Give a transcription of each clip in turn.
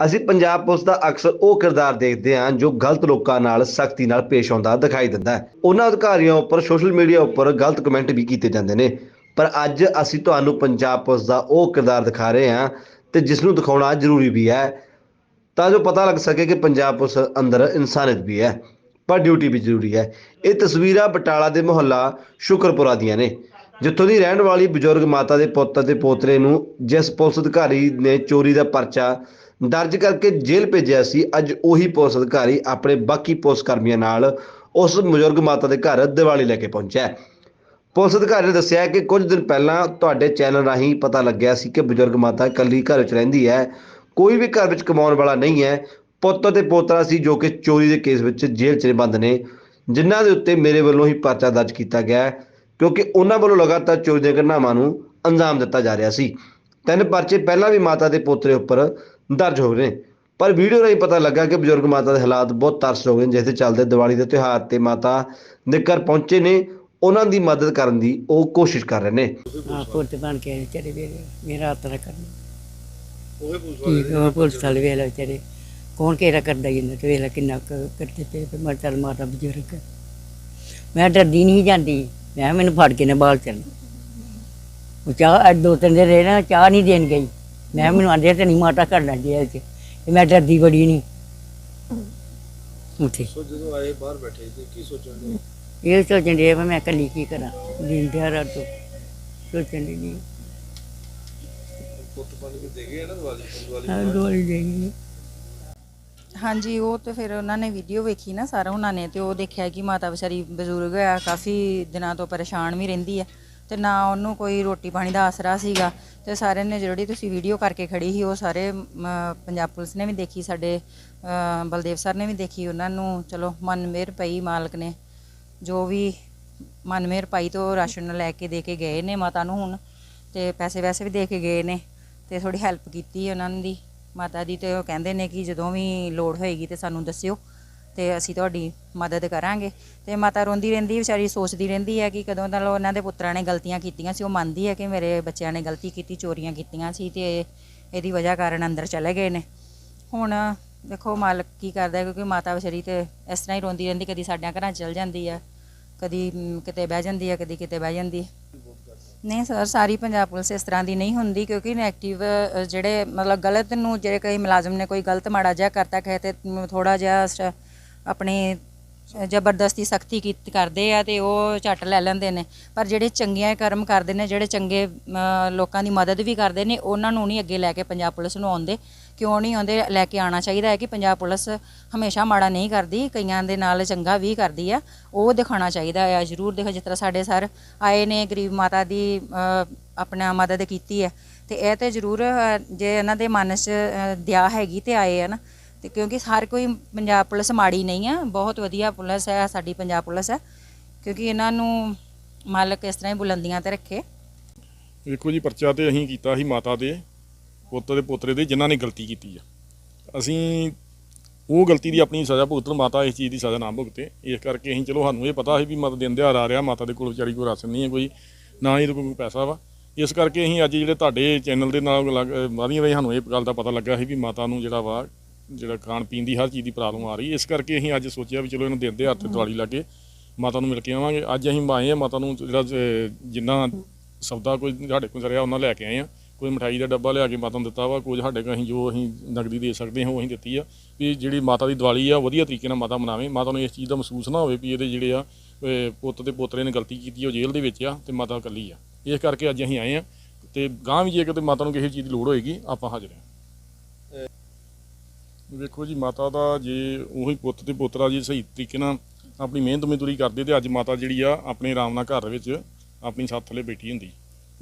ਅਸੀਂ ਪੰਜਾਬ ਪੁਲਿਸ ਦਾ ਅਕਸਰ ਉਹ ਕਿਰਦਾਰ ਦੇਖਦੇ ਹਾਂ ਜੋ ਗਲਤ ਲੋਕਾਂ ਨਾਲ ਸਖਤੀ ਨਾਲ ਪੇਸ਼ ਆਉਂਦਾ ਦਿਖਾਈ ਦਿੰਦਾ ਹੈ। ਉਹਨਾਂ ਅਧਿਕਾਰੀਆਂ ਉੱਪਰ ਸੋਸ਼ਲ ਮੀਡੀਆ ਉੱਪਰ ਗਲਤ ਕਮੈਂਟ ਵੀ ਕੀਤੇ ਜਾਂਦੇ ਨੇ। ਪਰ ਅੱਜ ਅਸੀਂ ਤੁਹਾਨੂੰ ਪੰਜਾਬ ਪੁਲਿਸ ਦਾ ਉਹ ਕਿਰਦਾਰ ਦਿਖਾ ਰਹੇ ਹਾਂ ਤੇ ਜਿਸ ਨੂੰ ਦਿਖਾਉਣਾ ਜ਼ਰੂਰੀ ਵੀ ਹੈ, ਤਾਂ ਜੋ ਪਤਾ ਲੱਗ ਸਕੇ ਕਿ ਪੰਜਾਬ ਪੁਲਿਸ ਅੰਦਰ ਇਨਸਾਨੀਅਤ ਵੀ ਹੈ, ਪਰ ਡਿਊਟੀ ਵੀ ਜ਼ਰੂਰੀ ਹੈ। ਇਹ ਤਸਵੀਰਾਂ ਬਟਾਲਾ ਦੇ ਮੁਹੱਲਾ ਸ਼ੁਕਰਪੁਰਾ ਦੀਆਂ ਨੇ, ਜਿੱਥੋਂ ਦੀ ਰਹਿਣ ਵਾਲੀ ਬਜ਼ੁਰਗ ਮਾਤਾ ਦੇ ਪੁੱਤ ਅਤੇ ਪੋਤਰੇ ਨੂੰ ਜਿਸ ਪੁਲਿਸ ਅਧਿਕਾਰੀ ਨੇ ਚੋਰੀ ਦਾ ਪਰਚਾ ਦਰਜ ਕਰਕੇ ਜੇਲ੍ਹ ਭੇਜਿਆ ਸੀ। ਅੱਜ ਉਹੀ ਪੁਲਿਸ ਅਧਿਕਾਰੀ ਆਪਣੇ ਬਾਕੀ ਪੁਲਿਸ ਕਰਮੀਆਂ ਨਾਲ ਉਸ ਬਜ਼ੁਰਗ ਮਾਤਾ ਦੇ ਘਰ ਦੀਵਾਲੀ ਲੈ ਕੇ ਪਹੁੰਚਿਆ ਹੈ। ਪੁਲਿਸ ਅਧਿਕਾਰੀ ਨੇ ਦੱਸਿਆ ਕਿ ਕੁਝ ਦਿਨ ਪਹਿਲਾਂ ਤੁਹਾਡੇ ਚੈਨਲ ਰਾਹੀਂ ਪਤਾ ਲੱਗਿਆ ਸੀ ਕਿ ਬਜ਼ੁਰਗ ਮਾਤਾ ਇਕੱਲੀ ਘਰ ਵਿੱਚ ਰਹਿੰਦੀ ਹੈ। ਕੋਈ ਵੀ ਘਰ ਵਿੱਚ ਕਮਾਉਣ ਵਾਲਾ ਨਹੀਂ ਹੈ। ਪੁੱਤ ਅਤੇ ਪੋਤਰਾ ਸੀ ਜੋ ਕਿ ਚੋਰੀ ਦੇ ਕੇਸ ਵਿੱਚ ਜੇਲ੍ਹ 'ਚ ਬੰਦ ਨੇ, ਜਿਨ੍ਹਾਂ ਦੇ ਉੱਤੇ ਮੇਰੇ ਵੱਲੋਂ ਹੀ ਪਰਚਾ ਦਰਜ ਕੀਤਾ ਗਿਆ ਹੈ, ਕਿਉਂਕਿ ਉਹਨਾਂ ਵੱਲੋਂ ਲਗਾਤਾਰ ਚੋਰੀ ਦੀਆਂ ਘਟਨਾਵਾਂ ਨੂੰ ਅੰਜਾਮ ਦਿੱਤਾ ਜਾ ਰਿਹਾ ਸੀ। ਤਿੰਨ ਪਰਚੇ ਪਹਿਲਾਂ ਵੀ ਮਾਤਾ ਦੇ ਪੋਤਰੇ ਉੱਪਰ ਦਰਜ ਹੋ ਗਏ ਨੇ। ਪਰ ਵੀਡੀਓ ਰਾਹੀਂ ਪਤਾ ਲੱਗਾ ਕਿ ਬਜ਼ੁਰਗ ਮਾਤਾ ਦੇ ਹਾਲਾਤ ਬਹੁਤ ਤਰਸਯੋਗ ਨੇ ਜਿਸ ਦੇ ਚੱਲਦੇ ਦੀਵਾਲੀ ਦੇ ਤਿਉਹਾਰ ਤੇ ਮਾਤਾ ਦੇ ਘਰ ਪਹੁੰਚੇ ਨੇ। ਉਹਨਾਂ ਦੀ ਮਦਦ ਕਰਨ ਦੀ ਉਹ ਕੋਸ਼ਿਸ਼ ਕਰ ਰਹੇ ਨੇ। ਹਾਂ ਪੁਲਿਸ ਬਣ ਕੇ ਆਏ ਵਿਚਾਰੇ ਵੇ ਮੇਰਾ ਹੱਥ ਰੱਖਣ ਉਹੇ ਪੁਲਿਸ ਵਾਲੇ ਹੈ ਪੁਲਿਸ ਵਾਲੇ ਵੇਲੇ ਵਿਚਾਰੇ। ਕੌਣ ਕਿਹੜਾ ਕਰਦਾ ਇਹਨਾਂ ਤੇ ਵੇਲਾ ਕਿੰਨਾ ਕਰਦੇ ਪਏ ਤੇ ਮੈਂ ਚੱਲ ਮਾਤਾ ਬਜ਼ੁਰਗ। ਹੈ। ਮੈਂ ਡਰਦੀ ਨਹੀਂ ਜਾਂਦੀ। ਮੈਂ ਕਿਹਾ ਮੈਨੂੰ ਫੜ ਕੇ ਨਾ ਬਾਲ ਚੱਲ। ਉਹ ਚਾਹ ਅੱਜ ਦੋ ਤਿੰਨ ਦਿਨ ਰਹੇ ਨਾ ਚਾਹ ਨਹੀਂ ਦੇਣ ਗਈ। ਮੈਂ ਮੈਨੂੰ ਆਂਦੇ ਤੇ ਨਹੀਂ ਮਾਤਾ ਕਰਨਾ ਜੇਲ੍ਹ ਚ ਤੇ ਮੈਂ ਡਰਦੀ ਬੜੀ ਨਹੀਂ ਉੱਥੇ। ਸੋ ਜਦੋਂ ਆਏ ਬਾਹਰ ਬੈਠੇ ਤੇ ਕੀ ਸੋਚਣ ਦੇ ਇਹ ਸੋਚਣ ਦੇ ਮੈਂ ਇਕੱਲੀ ਕੀ ਕਰਾਂ ਦਿਨ ਦਿਹਾੜਾ ਤੋਂ। ਸੋਚਣ ਦੀ ਨਹੀਂ ਪੁੱਤ ਬਣ ਕੇ ਦੇ ਗਏ ਨਾ ਦਿਵਾਲੀ ਦਿਵਾਲੀ ਦੇਗੀ ਹਾਂਜੀ ਉਹ ਤੇ ਫਿਰ ਉਹਨਾਂ ਨੇ ਵੀਡੀਓ ਵੇਖੀ ਨਾ ਸਾਰਾ ਉਹਨਾਂ ਨੇ ਤੇ ਉਹ ਦੇਖਿਆ ਕਿ ਮਾਤਾ ਵਿਚਾਰੀ ਬਜ਼ੁਰਗ ਆ ਕਾਫੀ ਦਿਨਾਂ ਤੋਂ ਪਰੇਸ਼ਾਨ ਵੀ ਰਹਿੰਦੀ ਆ। ਤੇ ਨਾ ਉਹਨੂੰ ਕੋਈ ਰੋਟੀ ਪਾਣੀ ਦਾ ਆਸਰਾ ਸੀਗਾ। ਤੇ ਸਾਰਿਆਂ ਨੇ ਜਿਹੜੀ ਤੁਸੀਂ ਵੀਡੀਓ ਕਰਕੇ ਖੜੀ ਸੀ, ਉਹ ਸਾਰੇ ਪੰਜਾਬ ਪੁਲਿਸ ਨੇ ਵੀ ਦੇਖੀ, ਸਾਡੇ ਬਲਦੇਵ ਸਰ ਨੇ ਵੀ ਦੇਖੀ, ਉਹਨਾਂ ਨੂੰ ਚਲੋ ਮਨ ਮਿਹਰ ਪਈ ਮਾਲਕ ਨੇ। ਜੋ ਵੀ ਮਨ ਮਿਹਰ ਪਾਈ ਤੋਂ ਰਾਸ਼ਨ ਲੈ ਕੇ ਦੇ ਕੇ ਗਏ ਨੇ ਮਾਤਾ ਨੂੰ ਹੁਣ, ਤੇ ਪੈਸੇ ਵੈਸੇ ਵੀ ਦੇ ਕੇ ਗਏ ਨੇ। ਤੇ ਥੋੜੀ ਹੈਲਪ ਕੀਤੀ ਉਹਨਾਂ ਦੀ। ਮਾਤਾ ਦੀ ਤੇ ਉਹ ਕਹਿੰਦੇ ਨੇ ਕਿ ਜਦੋਂ ਵੀ ਲੋੜ ਹੋਏਗੀ ਤੇ ਸਾਨੂੰ ਦੱਸਿਓ। ਤੇ ਅਸੀਂ ਤੁਹਾਡੀ ਮਦਦ ਕਰਾਂਗੇ। ਤੇ ਮਾਤਾ ਰੋਂਦੀ ਰਹਿੰਦੀ, ਵਿਚਾਰੀ ਸੋਚਦੀ ਰਹਿੰਦੀ ਹੈ ਕਿ ਕਦੋਂ ਦਾ ਉਹਨਾਂ ਦੇ ਪੁੱਤਰਾਂ ਨੇ ਗਲਤੀਆਂ ਕੀਤੀਆਂ ਸੀ, ਉਹ ਮੰਨਦੀ ਹੈ ਕਿ ਮੇਰੇ ਬੱਚਿਆਂ ਨੇ ਗਲਤੀ ਕੀਤੀ, ਚੋਰੀਆਂ ਕੀਤੀਆਂ ਸੀ ਤੇ ਇਹਦੀ ਵਜ੍ਹਾ ਕਾਰਨ ਅੰਦਰ ਚਲੇ ਗਏ ਨੇ। ਹੁਣ ਦੇਖੋ ਮਾਲਕ ਕੀ ਕਰਦਾ ਕਿਉਂਕਿ ਮਾਤਾ ਵਿਚਾਰੀ ਤੇ ਇਸ ਤਰ੍ਹਾਂ ਹੀ ਰੋਂਦੀ ਰਹਿੰਦੀ, ਕਦੀ ਸਾਡਿਆਂ ਘਰਾਂ 'ਚ ਚਲ ਜਾਂਦੀ ਆ ਕਦੀ ਕਿਤੇ ਬਹਿ ਜਾਂਦੀ ਆ ਕਦੀ ਕਿਤੇ ਬਹਿ ਜਾਂਦੀ ਨਹੀਂ ਸਰ, ਸਾਰੀ ਪੰਜਾਬ ਪੁਲਿਸ ਇਸ ਤਰ੍ਹਾਂ ਦੀ ਨਹੀਂ ਹੁੰਦੀ, ਕਿਉਂਕਿ ਨੈਗੇਟਿਵ ਜਿਹੜੇ ਮਤਲਬ ਗਲਤ ਨੂੰ, ਜਿਹੜੇ ਕਈ ਮੁਲਾਜ਼ਮ ਨੇ ਕੋਈ ਗਲਤ ਮਾੜਾ ਜਿਹਾ ਕਰਤਾ, ਕਹੇ ਤੇ ਥੋੜਾ ਜਿਹਾ ਸ- ਆਪਣੇ ਜ਼ਬਰਦਸਤੀ ਸਖਤੀ ਕੀਤੀ, ਕਰਦੇ ਆ ਤੇ ਉਹ ਝੱਟ ਲੈ ਲੈਂਦੇ ਨੇ। ਪਰ ਜਿਹੜੇ ਚੰਗੀਆਂ ਕਰਮ ਕਰਦੇ ਨੇ, ਜਿਹੜੇ ਚੰਗੇ ਲੋਕਾਂ ਦੀ ਮਦਦ ਵੀ ਕਰਦੇ ਨੇ, ਉਹਨਾਂ ਨੂੰ ਨਹੀਂ ਅੱਗੇ ਲੈ ਕੇ ਪੰਜਾਬ ਪੁਲਿਸ ਨੂੰ ਆਉਂਦੇ। ਕਿਉਂ ਨਹੀਂ ਆਉਂਦੇ, ਲੈ ਕੇ ਆਉਣਾ ਚਾਹੀਦਾ ਹੈ ਕਿ ਪੰਜਾਬ ਪੁਲਿਸ ਹਮੇਸ਼ਾ ਮਾੜਾ ਨਹੀਂ ਕਰਦੀ, ਕਈਆਂ ਦੇ ਨਾਲ ਚੰਗਾ ਵੀ ਕਰਦੀ ਆ। ਉਹ ਦਿਖਾਉਣਾ ਚਾਹੀਦਾ ਆ, ਜ਼ਰੂਰ ਦੇਖੋ, ਜਿਸ ਤਰ੍ਹਾਂ ਸਾਡੇ ਸਰ ਆਏ ਨੇ, ਗਰੀਬ ਮਾਤਾ ਦੀ ਆਪਣਾ ਮਦਦ ਕੀਤੀ ਹੈ। ਤੇ ਇਹ ਤੇ ਜ਼ਰੂਰ ਜੇ ਇਹਨਾਂ ਦੇ ਮਨ 'ਚ ਦਿਆ ਹੈਗੀ ਤੇ ਆਏ ਆ ਨਾ ਤੇ ਕਿਉਂਕਿ ਹਰ ਕੋਈ ਪੰਜਾਬ ਪੁਲਿਸ ਮਾੜੀ ਨਹੀਂ ਆ, ਬਹੁਤ ਵਧੀਆ ਪੁਲਿਸ ਹੈ, ਸਾਡੀ ਪੰਜਾਬ ਪੁਲਿਸ ਹੈ। ਕਿਉਂਕਿ ਇਹਨਾਂ ਨੂੰ ਮਾਲਕ ਇਸ ਤਰ੍ਹਾਂ ਹੀ ਬੁਲੰਦੀਆਂ ਤੇ ਰੱਖੇ। ਦੇਖੋ ਜੀ ਪਰਚਾ ਤੇ ਅਸੀਂ ਕੀਤਾ ਸੀ ਮਾਤਾ ਦੇ, ਪੁੱਤ ਦੇ ਪੋਤਰੇ ਦੇ, ਜਿਨ੍ਹਾਂ ਨੇ ਗਲਤੀ ਕੀਤੀ ਆ। ਅਸੀਂ ਉਹ ਗਲਤੀ ਦੀ ਆਪਣੀ ਸਜ਼ਾ ਭੁਗਤਣ, ਮਾਤਾ ਇਸ ਚੀਜ਼ ਦੀ ਸਜ਼ਾ ਨਾ ਭੁਗਤੇ। ਇਸ ਕਰਕੇ ਅਸੀਂ ਚਲੋ ਸਾਨੂੰ ਇਹ ਪਤਾ ਸੀ ਵੀ ਮਤ ਦਿਨ ਦਿਹਾੜ ਆ ਰਿਹਾ, ਮਾਤਾ ਦੇ ਕੋਲ ਵਿਚਾਰੀ ਕੋਈ ਰਾਸ਼ਨ ਨਹੀਂ ਹੈ ਕੋਈ, ਨਾ ਹੀ ਇਹਦੇ ਕੋਲ ਕੋਈ ਪੈਸਾ ਵਾ। ਇਸ ਕਰਕੇ ਅਸੀਂ ਅੱਜ ਜਿਹੜੇ ਤੁਹਾਡੇ ਚੈਨਲ ਦੇ ਨਾਲ ਲੱਗ- ਅਹ ਵਾਦੀਆਂ ਰਹੀ ਸਾਨੂੰ ਇਹ ਗੱਲ ਦਾ ਪਤਾ ਲੱਗਾ ਸੀ ਵੀ ਮਾਤਾ ਨੂੰ ਜਿਹੜਾ ਵਾ ਜਿਹੜਾ ਖਾਣ ਪੀਣ ਦੀ ਹਰ ਚੀਜ਼ ਦੀ ਪ੍ਰੋਬਲਮ ਆ ਰਹੀ ਇਸ ਕਰਕੇ ਅਸੀਂ ਅੱਜ ਸੋਚਿਆ ਵੀ ਚਲੋ ਇਹਨੂੰ ਦਿਨ ਦਿਹਾੜ ਤੇ ਦਿਵਾਲੀ ਲੱਗੇ ਮਾਤਾ ਨੂੰ ਮਿਲ ਕੇ ਆਵਾਂਗੇ। ਅੱਜ ਅਸੀਂ ਆਏ ਆ ਮਾਤਾ ਨੂੰ ਜਿਹੜਾ ਜਿੰਨਾ ਸੌਦਾ ਕੋਈ ਸਾਡੇ ਕੋਲ ਸਰਿਆ ਉਹਨਾਂ ਲੈ ਕੇ ਆਏ ਆ ਕੋਈ ਮਠਾਈ ਦਾ ਡੱਬਾ ਲਿਆ ਕੇ ਮਾਤਾ ਨੂੰ ਦਿੱਤਾ ਵਾ ਕੁਝ ਸਾਡੇ ਕੋਲ ਅਸੀਂ ਜੋ ਅਸੀਂ ਨਗਦੀ ਦੇ ਸਕਦੇ ਹਾਂ ਉਹ ਅਸੀਂ ਦਿੱਤੀ ਆ। ਵੀ ਜਿਹੜੀ ਮਾਤਾ ਦੀ ਦੀਵਾਲੀ ਆ ਵਧੀਆ ਤਰੀਕੇ ਨਾਲ ਮਾਤਾ ਮਨਾਵੇ। ਮਾਤਾ ਨੂੰ ਇਸ ਚੀਜ਼ ਦਾ ਮਹਿਸੂਸ ਨਾ ਹੋਵੇ ਵੀ ਇਹਦੇ ਜਿਹੜੇ ਆ ਪੁੱਤ ਤੇ ਪੋਤਰੇ ਨੇ ਗਲਤੀ ਕੀਤੀ ਉਹ ਜੇਲ੍ਹ ਦੇ ਵਿੱਚ ਆ ਤੇ ਮਾਤਾ ਇਕੱਲੀ ਆ। ਇਸ ਕਰਕੇ ਅੱਜ ਅਸੀਂ ਆਏ ਆ ਤੇ ਗਾਂ ਵੀ ਜੇ ਕਿਤੇ ਮਾਤਾ ਨੂੰ ਕਿਸੇ ਚੀਜ਼ ਦੀ ਲੋੜ ਹੋਏਗੀ ਆਪਾਂ ਹਾਜ਼ਰ ਹਾਂ। ਵੇਖੋ ਜੀ, ਮਾਤਾ ਦਾ ਜੇ ਉਹੀ ਪੁੱਤ ਤੇ ਪੋਤਰਾ ਜੇ ਸਹੀ ਤਰੀਕੇ ਨਾਲ ਆਪਣੀ ਮਿਹਨਤ ਮਜ਼ਦੂਰੀ ਕਰਦੇ ਤੇ ਅੱਜ ਮਾਤਾ ਜਿਹੜੀ ਆ ਆਪਣੇ ਆਰਾਮ ਨਾਲ ਘਰ ਵਿੱਚ ਆਪਣੀ ਛੱਤ ਥੱਲੇ ਬੈਠੀ ਹੁੰਦੀ।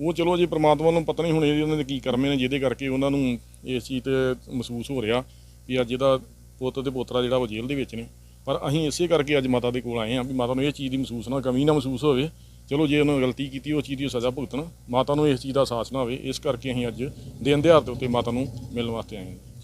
ਉਹ ਚਲੋ ਜੇ ਪ੍ਰਮਾਤਮਾ ਨੂੰ ਪਤਾ ਨਹੀਂ ਹੁਣ ਇਹ ਉਹਨਾਂ ਦੇ ਕੀ ਕਰਮੇ ਨੇ, ਜਿਹਦੇ ਕਰਕੇ ਉਹਨਾਂ ਨੂੰ ਇਸ ਚੀਜ਼ ਤੇ ਮਹਿਸੂਸ ਹੋ ਰਿਹਾ ਵੀ ਅੱਜ ਇਹਦਾ ਪੁੱਤ ਤੇ ਪੋਤਰਾ ਜਿਹੜਾ ਉਹ ਜੇਲ੍ਹ ਦੇ ਵਿੱਚ ਨੇ। ਪਰ ਅਸੀਂ ਇਸੇ ਕਰਕੇ ਅੱਜ ਮਾਤਾ ਦੇ ਕੋਲ ਆਏ ਹਾਂ ਵੀ ਮਾਤਾ ਨੂੰ ਇਹ ਚੀਜ਼ ਦੀ ਮਹਿਸੂਸ ਨਾ, ਕਮੀ ਨਾ ਮਹਿਸੂਸ ਹੋਵੇ। ਚਲੋ ਜੇ ਉਹਨਾਂ ਗਲਤੀ ਕੀਤੀ, ਉਹ ਚੀਜ਼ ਦੀ ਸਜ਼ਾ ਭੁਗਤਣ। ਮਾਤਾ ਨੂੰ ਇਸ ਚੀਜ਼ ਦਾ ਅਹਿਸਾਸ ਨਾ ਹੋਵੇ। ਇਸ ਕਰਕੇ ਅਸੀਂ ਅੱਜ ਦਿਨ ਦਿਹਾੜ ਦੇ ਉੱਤੇ ਮਾਤਾ ਨੂੰ ਮਿਲਣ ਵਾਸਤੇ ਆਏ ਹਾਂ।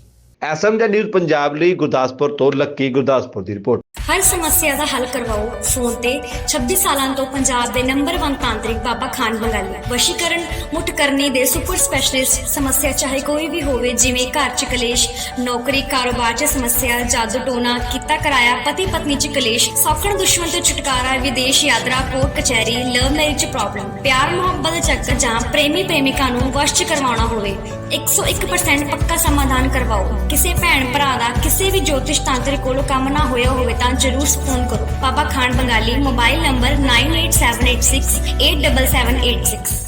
ਐਸਐਮਜੀ ਨਿਊਜ਼ ਪੰਜਾਬ ਲਈ ਗੁਰਦਾਸਪੁਰ ਤੋਂ ਲੱਕੀ ਗੁਰਦਾਸਪੁਰ ਦੀ ਰਿਪੋਰਟ। ਹਰ ਸਮੱਸਿਆ ਦਾ ਹੱਲ ਕਰਵਾਓ। ਫੋਨ ਤੇ 26 ਸਾਲਾਂ ਤੋਂ ਪੰਜਾਬ ਦੇ ਨੰਬਰ 1 ਤਾਂਤਰਿਕ ਬਾਬਾ ਖਾਨ ਬੰਗਾਲੀ ਵਸ਼ੀਕਰਨ ਮੁੱਠ ਕਰਨੀ ਦੇ ਸੁਪਰ ਸਪੈਸ਼ਲਿਸਟ ਸਮੱਸਿਆ ਚਾਹੇ ਕੋਈ ਵੀ ਹੋਵੇ, ਜਿਵੇਂ ਘਰ ਚ ਕਲੇਸ਼, ਨੌਕਰੀ, ਕਾਰੋਬਾਰ ਚ ਸਮੱਸਿਆ, ਜਾਦੂ ਟੋਨਾ ਕੀਤਾ ਕਰਾਇਆ ਪਤੀ ਪਤਨੀ ਚ ਕਲੇਸ਼, ਸੌਖਣ ਦੁਸ਼ਮਣ ਤੋਂ ਛੁਟਕਾਰਾ, ਵਿਦੇਸ਼ ਯਾਤਰਾ, ਕੋਰਟ ਕਚਹਿਰੀ ਲਵ ਮੈਰਿਜ ਪ੍ਰੋਬਲਮ ਪਿਆਰ, ਮੁਹੱਬਤ ਦੇ ਚੱਕਰ ਜਾਂ ਪ੍ਰੇਮੀ ਪ੍ਰੇਮਿਕਾ ਨੂੰ ਵਸ਼ ਕਰਵਾਉਣਾ ਹੋਵੇ 101% ਪੱਕਾ ਸਮਾਧਾਨ ਕਰਵਾਓ। ਕਿਸੇ ਭੈਣ ਭਰਾ ਦਾ ਕਿਸੇ ਵੀ ਜੋਤਿਸ਼ ਤੰਤਰ ਕੋਲੋਂ ਕੰਮ ਨਾ ਹੋਇਆ ਹੋਵੇ ਤਾਂ ਜਰੂਰ ਫੋਨ ਕਰੋ। Baba Khan Bengali mobile number 9878687786